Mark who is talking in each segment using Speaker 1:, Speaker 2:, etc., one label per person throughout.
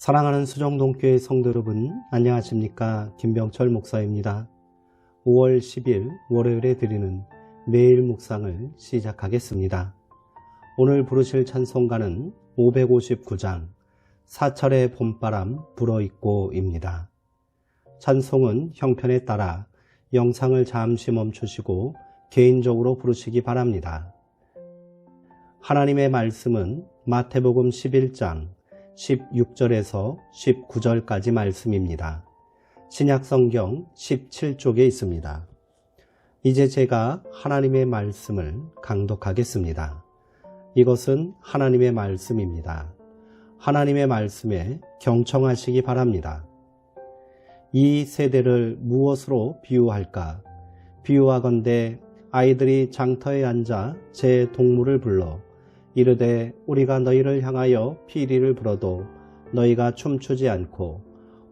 Speaker 1: 사랑하는 수정동교회 성도 여러분, 안녕하십니까. 김병철 목사입니다. 5월 10일 월요일에 드리는 매일 묵상을 시작하겠습니다. 오늘 부르실 찬송가는 559장 사철의 봄바람 불어있고입니다. 찬송은 형편에 따라 영상을 잠시 멈추시고 개인적으로 부르시기 바랍니다. 하나님의 말씀은 마태복음 11장 16절에서 19절까지 말씀입니다. 신약성경 17쪽에 있습니다. 이제 제가 하나님의 말씀을 강독하겠습니다. 이것은 하나님의 말씀입니다. 하나님의 말씀에 경청하시기 바랍니다. 이 세대를 무엇으로 비유할까? 비유하건대 아이들이 장터에 앉아 제 동물을 불러 이르되 우리가 너희를 향하여 피리를 불어도 너희가 춤추지 않고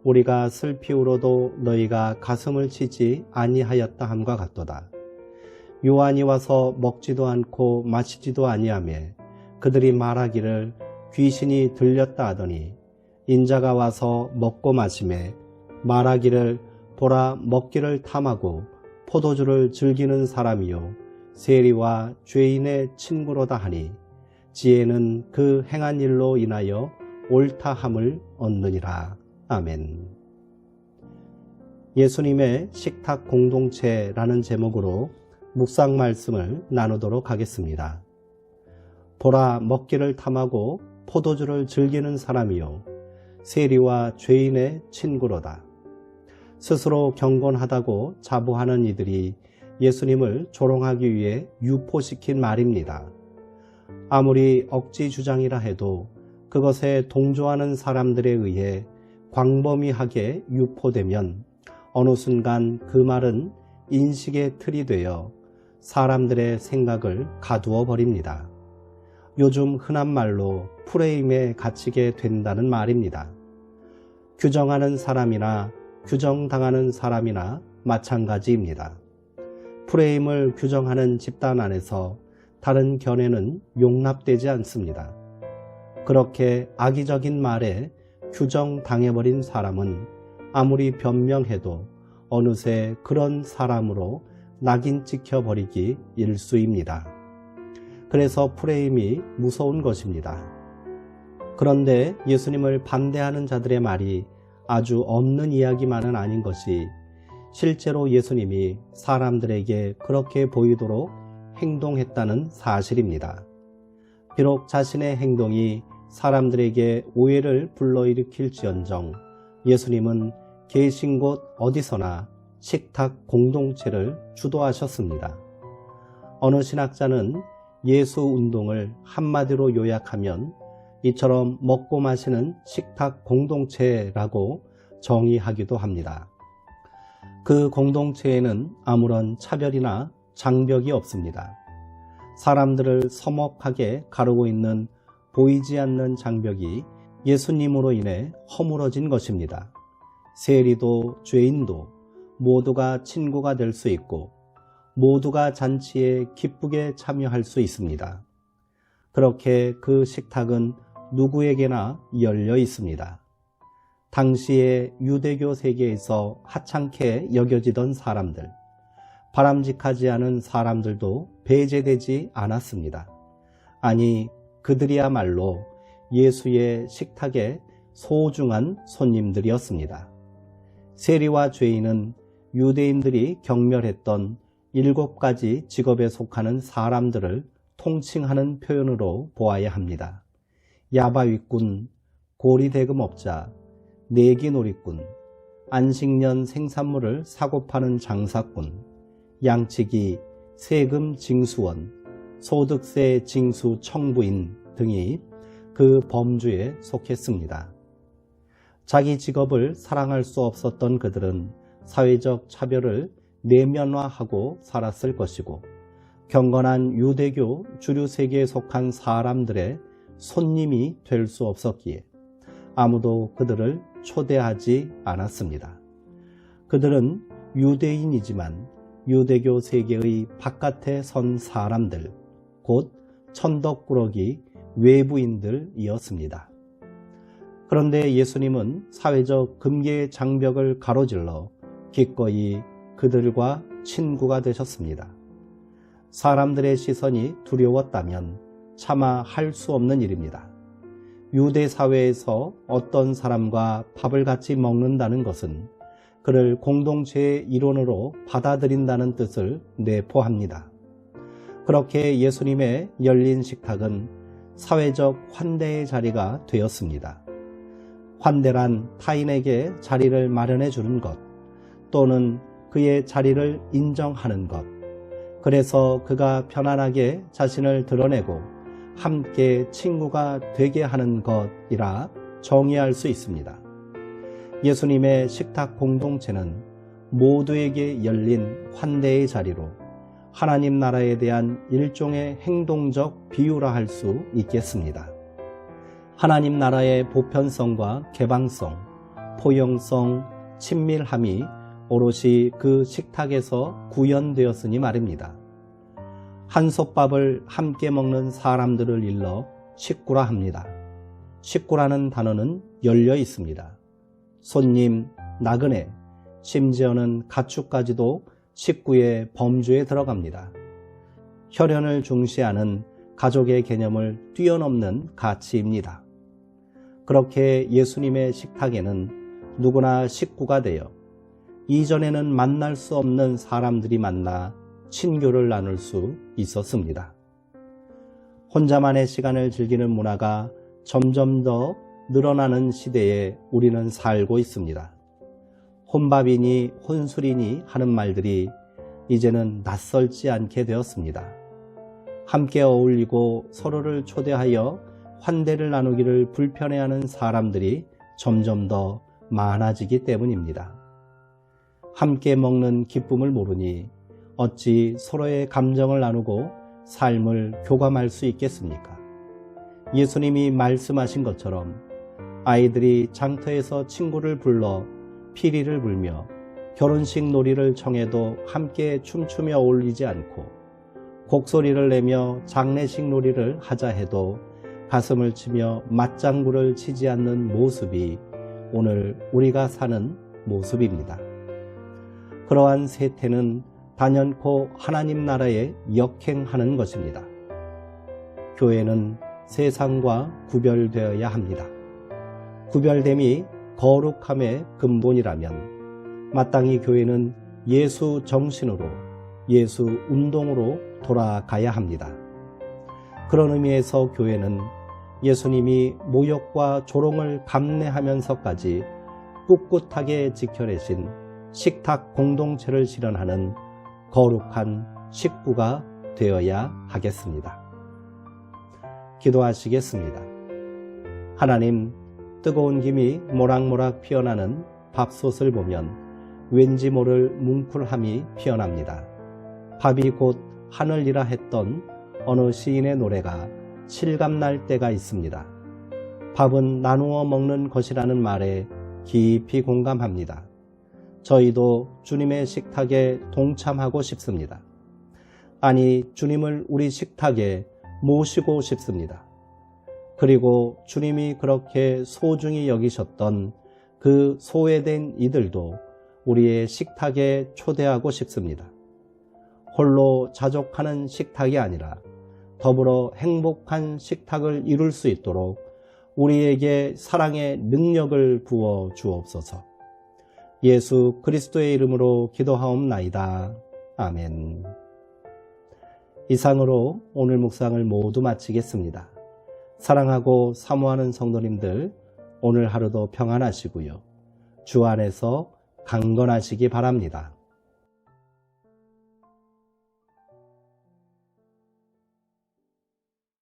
Speaker 1: 우리가 슬피 울어도 너희가 가슴을 치지 아니하였다 함과 같도다. 요한이 와서 먹지도 않고 마시지도 아니하며 그들이 말하기를 귀신이 들렸다 하더니 인자가 와서 먹고 마시매 말하기를 보라 먹기를 탐하고 포도주를 즐기는 사람이요 세리와 죄인의 친구로다 하니 지혜는 그 행한 일로 인하여 옳다함을 얻느니라. 아멘. 예수님의 식탁 공동체라는 제목으로 묵상 말씀을 나누도록 하겠습니다. 보라 먹기를 탐하고 포도주를 즐기는 사람이요 세리와 죄인의 친구로다. 스스로 경건하다고 자부하는 이들이 예수님을 조롱하기 위해 유포시킨 말입니다. 아무리 억지 주장이라 해도 그것에 동조하는 사람들에 의해 광범위하게 유포되면 어느 순간 그 말은 인식의 틀이 되어 사람들의 생각을 가두어 버립니다. 요즘 흔한 말로 프레임에 갇히게 된다는 말입니다. 규정하는 사람이나 규정당하는 사람이나 마찬가지입니다. 프레임을 규정하는 집단 안에서 다른 견해는 용납되지 않습니다. 그렇게 악의적인 말에 규정당해버린 사람은 아무리 변명해도 어느새 그런 사람으로 낙인 찍혀버리기 일수입니다. 그래서 프레임이 무서운 것입니다. 그런데 예수님을 반대하는 자들의 말이 아주 없는 이야기만은 아닌 것이 실제로 예수님이 사람들에게 그렇게 보이도록 행동했다는 사실입니다. 비록 자신의 행동이 사람들에게 오해를 불러일으킬지언정 예수님은 계신 곳 어디서나 식탁 공동체를 주도하셨습니다. 어느 신학자는 예수 운동을 한마디로 요약하면 이처럼 먹고 마시는 식탁 공동체라고 정의하기도 합니다. 그 공동체에는 아무런 차별이나 장벽이 없습니다. 사람들을 서먹하게 가르고 있는 보이지 않는 장벽이 예수님으로 인해 허물어진 것입니다. 세리도 죄인도 모두가 친구가 될 수 있고 모두가 잔치에 기쁘게 참여할 수 있습니다. 그렇게 그 식탁은 누구에게나 열려 있습니다. 당시의 유대교 세계에서 하찮게 여겨지던 사람들, 바람직하지 않은 사람들도 배제되지 않았습니다. 아니, 그들이야말로 예수의 식탁의 소중한 손님들이었습니다. 세리와 죄인은 유대인들이 경멸했던 일곱 가지 직업에 속하는 사람들을 통칭하는 표현으로 보아야 합니다. 야바위꾼, 고리대금업자, 내기놀이꾼, 안식년 생산물을 사고 파는 장사꾼, 양치기, 세금 징수원, 소득세 징수 청부인 등이 그 범주에 속했습니다. 자기 직업을 사랑할 수 없었던 그들은 사회적 차별을 내면화하고 살았을 것이고 경건한 유대교 주류 세계에 속한 사람들의 손님이 될 수 없었기에 아무도 그들을 초대하지 않았습니다. 그들은 유대인이지만 유대교 세계의 바깥에 선 사람들, 곧 천덕꾸러기 외부인들이었습니다. 그런데 예수님은 사회적 금계의 장벽을 가로질러 기꺼이 그들과 친구가 되셨습니다. 사람들의 시선이 두려웠다면 차마 할 수 없는 일입니다. 유대 사회에서 어떤 사람과 밥을 같이 먹는다는 것은 그를 공동체의 일원으로 받아들인다는 뜻을 내포합니다. 그렇게 예수님의 열린 식탁은 사회적 환대의 자리가 되었습니다. 환대란 타인에게 자리를 마련해 주는 것 또는 그의 자리를 인정하는 것. 그래서 그가 편안하게 자신을 드러내고 함께 친구가 되게 하는 것이라 정의할 수 있습니다. 예수님의 식탁 공동체는 모두에게 열린 환대의 자리로 하나님 나라에 대한 일종의 행동적 비유라 할 수 있겠습니다. 하나님 나라의 보편성과 개방성, 포용성, 친밀함이 오롯이 그 식탁에서 구현되었으니 말입니다. 한솥밥을 함께 먹는 사람들을 일러 식구라 합니다. 식구라는 단어는 열려 있습니다. 손님, 나그네, 심지어는 가축까지도 식구의 범주에 들어갑니다. 혈연을 중시하는 가족의 개념을 뛰어넘는 가치입니다. 그렇게 예수님의 식탁에는 누구나 식구가 되어 이전에는 만날 수 없는 사람들이 만나 친교를 나눌 수 있었습니다. 혼자만의 시간을 즐기는 문화가 점점 더 늘어나는 시대에 우리는 살고 있습니다. 혼밥이니 혼술이니 하는 말들이 이제는 낯설지 않게 되었습니다. 함께 어울리고 서로를 초대하여 환대를 나누기를 불편해하는 사람들이 점점 더 많아지기 때문입니다. 함께 먹는 기쁨을 모르니 어찌 서로의 감정을 나누고 삶을 교감할 수 있겠습니까? 예수님이 말씀하신 것처럼 아이들이 장터에서 친구를 불러 피리를 불며 결혼식 놀이를 청해도 함께 춤추며 어울리지 않고 곡소리를 내며 장례식 놀이를 하자 해도 가슴을 치며 맞장구를 치지 않는 모습이 오늘 우리가 사는 모습입니다. 그러한 세태는 단연코 하나님 나라에 역행하는 것입니다. 교회는 세상과 구별되어야 합니다. 구별됨이 거룩함의 근본이라면 마땅히 교회는 예수 정신으로 예수 운동으로 돌아가야 합니다. 그런 의미에서 교회는 예수님이 모욕과 조롱을 감내하면서까지 꿋꿋하게 지켜내신 식탁 공동체를 실현하는 거룩한 식구가 되어야 하겠습니다. 기도하시겠습니다. 하나님, 뜨거운 김이 모락모락 피어나는 밥솥을 보면 왠지 모를 뭉클함이 피어납니다. 밥이 곧 하늘이라 했던 어느 시인의 노래가 실감날 때가 있습니다. 밥은 나누어 먹는 것이라는 말에 깊이 공감합니다. 저희도 주님의 식탁에 동참하고 싶습니다. 아니, 주님을 우리 식탁에 모시고 싶습니다. 그리고 주님이 그렇게 소중히 여기셨던 그 소외된 이들도 우리의 식탁에 초대하고 싶습니다. 홀로 자족하는 식탁이 아니라 더불어 행복한 식탁을 이룰 수 있도록 우리에게 사랑의 능력을 부어 주옵소서. 예수 그리스도의 이름으로 기도하옵나이다. 아멘. 이상으로 오늘 묵상을 모두 마치겠습니다. 사랑하고 사모하는 성도님들, 오늘 하루도 평안하시고요. 주 안에서 강건하시기 바랍니다.